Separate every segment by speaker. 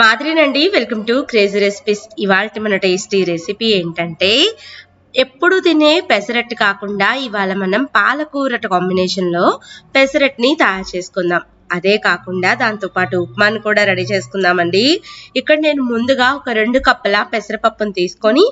Speaker 1: మాదిరినండి welcome to crazy recipes. ఇవాళ మన tasty recipe ఏంటంటే ఎప్పుడు తినే పెసరట్టు కాకుండా ఇవాళ మనం పాలకూరట కాంబినేషన్లో పెసరట్ని తయారు చేసుకుందాం. అదే కాకుండా దాంతోపాటు ఉప్మాను కూడా రెడీ చేసుకుందామండి. ఇక్కడ నేను ముందుగా ఒక రెండు కప్పుల పెసరపప్పును తీసుకొని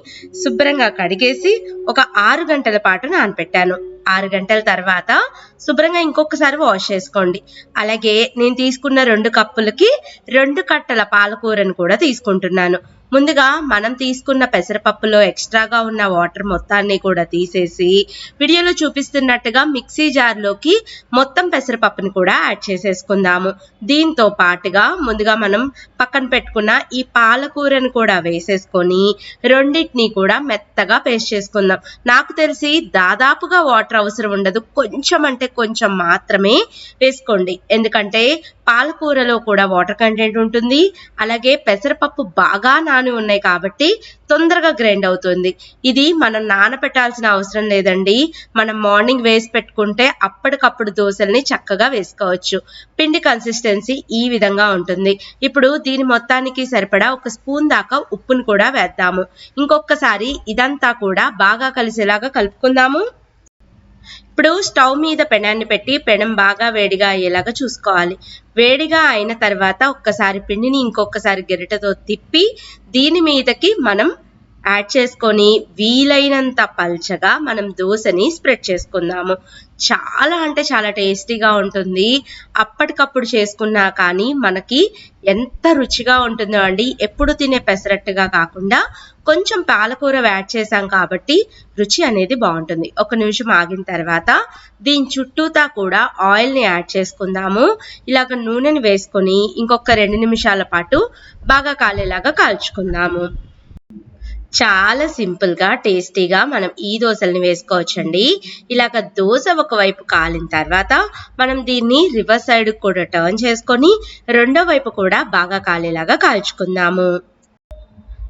Speaker 1: శుభ్రంగా కడిగేసి ఒక ఆరు గంటల పాటు నానపెట్టాను. ఆరు గంటల తర్వాత శుభ్రంగా ఇంకొకసారి వాష్ చేసుకోండి. అలాగే నేను తీసుకున్న రెండు కప్పులకి రెండు కట్టల పాలకూరను కూడా తీసుకుంటున్నాను. ముందుగా మనం తీసుకున్న పెసరపప్పులో ఎక్స్ట్రాగా ఉన్న వాటర్ మొత్తాన్ని కూడా తీసేసి వీడియోలో చూపిస్తున్నట్టుగా మిక్సీ జార్లోకి మొత్తం పెసరపప్పుని కూడా యాడ్ చేసేసుకుందాము. దీంతో పాటుగా ముందుగా మనం పక్కన పెట్టుకున్న ఈ పాలకూరను కూడా వేసేసుకొని రెండింటిని కూడా మెత్తగా పేస్ట్ చేసుకుందాం. నాకు తెలిసి దాదాపుగా వాటర్ అవసరం ఉండదు. కొంచెం అంటే కొంచెం మాత్రమే వేసుకోండి. ఎందుకంటే పాలకూరలో కూడా వాటర్ కంటెంట్ ఉంటుంది. అలాగే పెసరపప్పు బాగా నాని ఉన్నాయి కాబట్టి తొందరగా గ్రైండ్ అవుతుంది. ఇది మనం నానపెట్టాల్సిన అవసరం లేదండి. మనం మార్నింగ్ వేసి పెట్టుకుంటే అప్పటికప్పుడు దోశల్ని చక్కగా వేసుకోవచ్చు. పిండి కన్సిస్టెన్సీ ఈ విధంగా ఉంటుంది. ఇప్పుడు దీని మొత్తానికి సరిపడా ఒక స్పూన్ దాకా ఉప్పును కూడా వేద్దాము. ఇంకొకసారి ఇదంతా కూడా బాగా కలిసేలాగా కలుపుకుందాము. ఇప్పుడు స్టవ్ మీద పెనాన్ని పెట్టి పెనం బాగా వేడిగా అయ్యేలాగా చూసుకోవాలి. వేడిగా అయిన తర్వాత ఒక్కసారి పిండిని ఇంకొకసారి గెరిటతో తిప్పి దీని మీదకి మనం యాడ్ చేసుకొని వీలైనంత పల్చగా మనం దోశని స్ప్రెడ్ చేసుకుందాము. చాలా అంటే చాలా టేస్టీగా ఉంటుంది. అప్పటికప్పుడు చేసుకున్నా కానీ మనకి ఎంత రుచిగా ఉంటుందో అండి. ఎప్పుడు తినే పెసరట్టుగా కాకుండా కొంచెం పాలకూర యాడ్ చేసాం కాబట్టి రుచి అనేది బాగుంటుంది. ఒక నిమిషం ఆగిన తర్వాత దీని చుట్టూతా కూడా ఆయిల్ని యాడ్ చేసుకుందాము. ఇలాగ నూనెని వేసుకొని ఇంకొక రెండు నిమిషాల పాటు బాగా కాలేలాగా కాల్చుకుందాము. చాలా సింపుల్గా టేస్టీగా మనం ఈ దోశల్ని వేసుకోవచ్చండి. ఇలాగ దోశ ఒకవైపు కాలిన తర్వాత మనం దీన్ని రివర్స్ సైడ్ కూడా టర్న్ చేసుకొని రెండో వైపు కూడా బాగా కాలేలాగా కాల్చుకుందాము.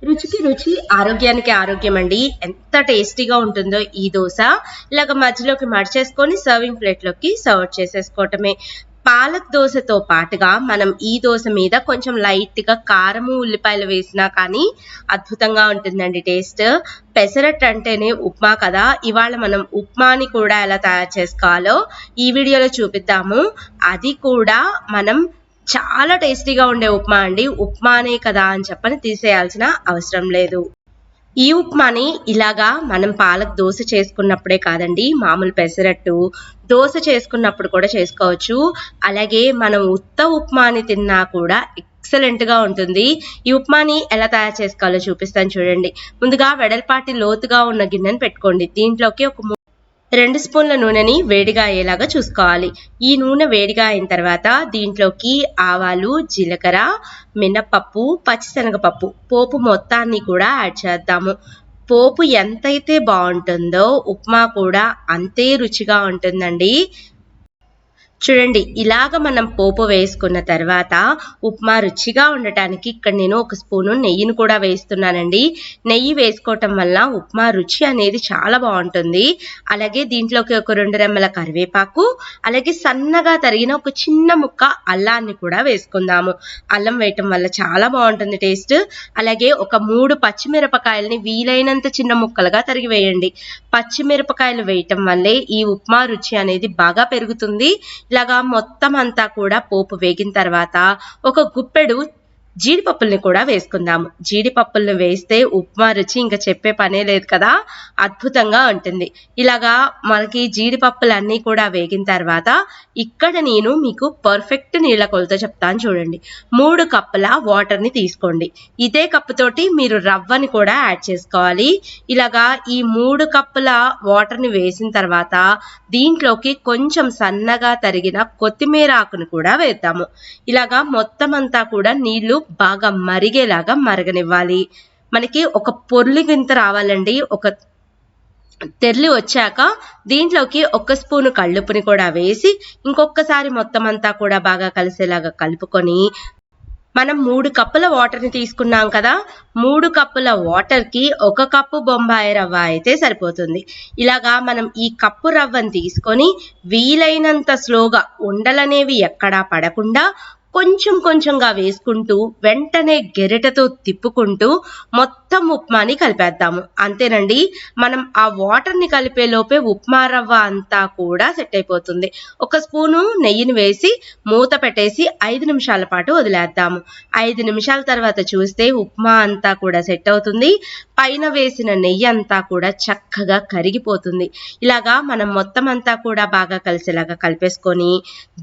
Speaker 1: రుచికి రుచి ఆరోగ్యానికి ఆరోగ్యం అండి. ఎంత టేస్టీగా ఉంటుందో ఈ దోశ. ఇలాగ మధ్యలోకి మడిచేసుకొని సర్వింగ్ ప్లేట్లోకి సర్వ్ చేసేసుకోవటమే. పాలక్ దోశతో పాటుగా మనం ఈ దోశ మీద కొంచెం లైట్గా కారము ఉల్లిపాయలు వేసినా కానీ అద్భుతంగా ఉంటుందండి టేస్ట్. పెసరట్ అంటేనే ఉప్మా కదా. ఇవాళ మనం ఉప్మాని కూడా ఎలా తయారు చేసుకోవాలో ఈ వీడియోలో చూపిద్దాము. అది కూడా మనం చాలా టేస్టీగా ఉండే ఉప్మా అండి. ఉప్మానే కదా అని చెప్పని తీసేయాల్సిన అవసరం లేదు. ఈ ఉప్మాని ఇలాగా మనం పాలక్ దోశ చేసుకున్నప్పుడే కాదండి మామూలు పెసరట్టు దోశ చేసుకున్నప్పుడు కూడా చేసుకోవచ్చు. అలాగే మనం ఉత్త ఉప్మాని తిన్నా కూడా ఎక్సలెంట్గా ఉంటుంది. ఈ ఉప్మాని ఎలా తయారు చేసుకోవాలో చూపిస్తాను చూడండి. ముందుగా వెడల్పాటి లోతుగా ఉన్న గిన్నెను పెట్టుకోండి. దీంట్లోకి ఒక రెండు స్పూన్ల నూనెని వేడిగా అయ్యేలాగా చూసుకోవాలి. ఈ నూనె వేడిగా అయిన తర్వాత దీంట్లోకి ఆవాలు జీలకర్ర మినపప్పు పచ్చిశనగపప్పు పోపు మొత్తాన్ని కూడా యాడ్ చేద్దాము. పోపు ఎంతైతే బాగుంటుందో ఉప్మా కూడా అంతే రుచిగా ఉంటుందండి. చూడండి ఇలాగ మనం పోపు వేసుకున్న తర్వాత ఉప్మా రుచిగా ఉండటానికి ఇక్కడ నేను ఒక స్పూను నెయ్యిని కూడా వేస్తున్నానండి. నెయ్యి వేసుకోవటం వల్ల ఉప్మా రుచి అనేది చాలా బాగుంటుంది. అలాగే దీంట్లోకి ఒక రెండు రెమ్మల కరివేపాకు అలాగే సన్నగా తరిగిన ఒక చిన్న ముక్క అల్లాన్ని కూడా వేసుకుందాము. అల్లం వేయటం వల్ల చాలా బాగుంటుంది టేస్ట్. అలాగే ఒక మూడు పచ్చిమిరపకాయలని వీలైనంత చిన్న ముక్కలుగా తరిగి వేయండి. పచ్చిమిరపకాయలు వేయటం వల్లే ఈ ఉప్మా రుచి అనేది బాగా పెరుగుతుంది. ఇలాగా మొత్తం అంతా కూడా పోపు వేగిన తర్వాత ఒక గుప్పెడు జీడిపప్పుల్ని కూడా వేసుకుందాము. జీడిపప్పుల్ని వేస్తే ఉప్మా రుచి ఇంకా చెప్పే పనే లేదు కదా? అద్భుతంగా ఉంటుంది. ఇలాగా మనకి జీడిపప్పులు అన్నీ కూడా వేగిన తర్వాత ఇక్కడ నేను మీకు పర్ఫెక్ట్ నీళ్ళ కొలత చెప్తాను చూడండి. మూడు కప్పుల వాటర్ని తీసుకోండి. ఇదే కప్పుతోటి మీరు రవ్వని కూడా యాడ్ చేసుకోవాలి. ఇలాగా ఈ మూడు కప్పుల వాటర్ని వేసిన తర్వాత దీంట్లోకి కొంచెం సన్నగా తరిగిన కొత్తిమీర ఆకును కూడా వేద్దాము. ఇలాగా మొత్తం అంతా కూడా నీళ్ళు బాగా మరిగేలాగా మరగనివ్వాలి. మనకి ఒక పొర్లిగింత రావాలండి. ఒక తెరలి వచ్చాక దీంట్లోకి ఒక స్పూను కళ్ళుపుని కూడా వేసి ఇంకొకసారి మొత్తం అంతా కూడా బాగా కలిసేలాగా కలుపుకొని మనం మూడు కప్పుల వాటర్ని తీసుకున్నాం కదా మూడు కప్పుల వాటర్కి ఒక కప్పు బొంబాయి రవ్వ అయితే సరిపోతుంది. ఇలాగా మనం ఈ కప్పు రవ్వని తీసుకొని వీలైనంత స్లోగా ఉండలనేవి ఎక్కడా పడకుండా కొంచెం కొంచెంగా వేసుకుంటూ వెంటనే గెరిటతో తిప్పుకుంటూ మొత్తం ఉప్మాని కలిపేద్దాము. అంతేనండి మనం ఆ వాటర్ని కలిపే లోపే ఉప్మా రవ్వ అంతా కూడా సెట్ అయిపోతుంది. ఒక స్పూను నెయ్యిని వేసి మూత పెట్టేసి ఐదు నిమిషాల పాటు వదిలేద్దాము. ఐదు నిమిషాల తర్వాత చూస్తే ఉప్మా అంతా కూడా సెట్ అవుతుంది. పైన వేసిన నెయ్యి అంతా కూడా చక్కగా కరిగిపోతుంది. ఇలాగా మనం మొత్తం అంతా కూడా బాగా కలిసేలాగా కలిపేసుకొని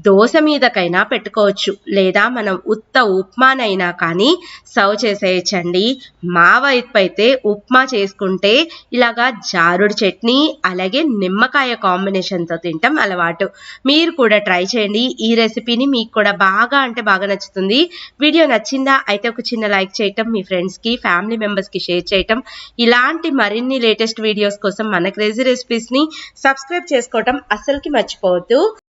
Speaker 1: దోశ మీదకైనా పెట్టుకోవచ్చు. లేదా మనం ఉత్త ఉప్మానైనా కానీ సర్వ్ చేసేయచ్చండి. మా వైపు అయితే ఉప్మా చేసుకుంటే ఇలాగా జారుడు చట్నీ అలాగే నిమ్మకాయ కాంబినేషన్తో తింటాం అలవాటు. మీరు కూడా ట్రై చేయండి. ఈ రెసిపీని మీకు కూడా బాగా అంటే బాగా నచ్చుతుంది. వీడియో నచ్చిందా? అయితే ఒక చిన్న లైక్ చేయటం మీ ఫ్రెండ్స్కి ఫ్యామిలీ మెంబర్స్కి షేర్ చేయటం. ఇలాంటి మరిన్ని లేటెస్ట్ వీడియోస్ కోసం మన క్రేజీ రెసిపీస్ని సబ్స్క్రైబ్ చేసుకోవటం అస్సలుకి మర్చిపోవద్దు.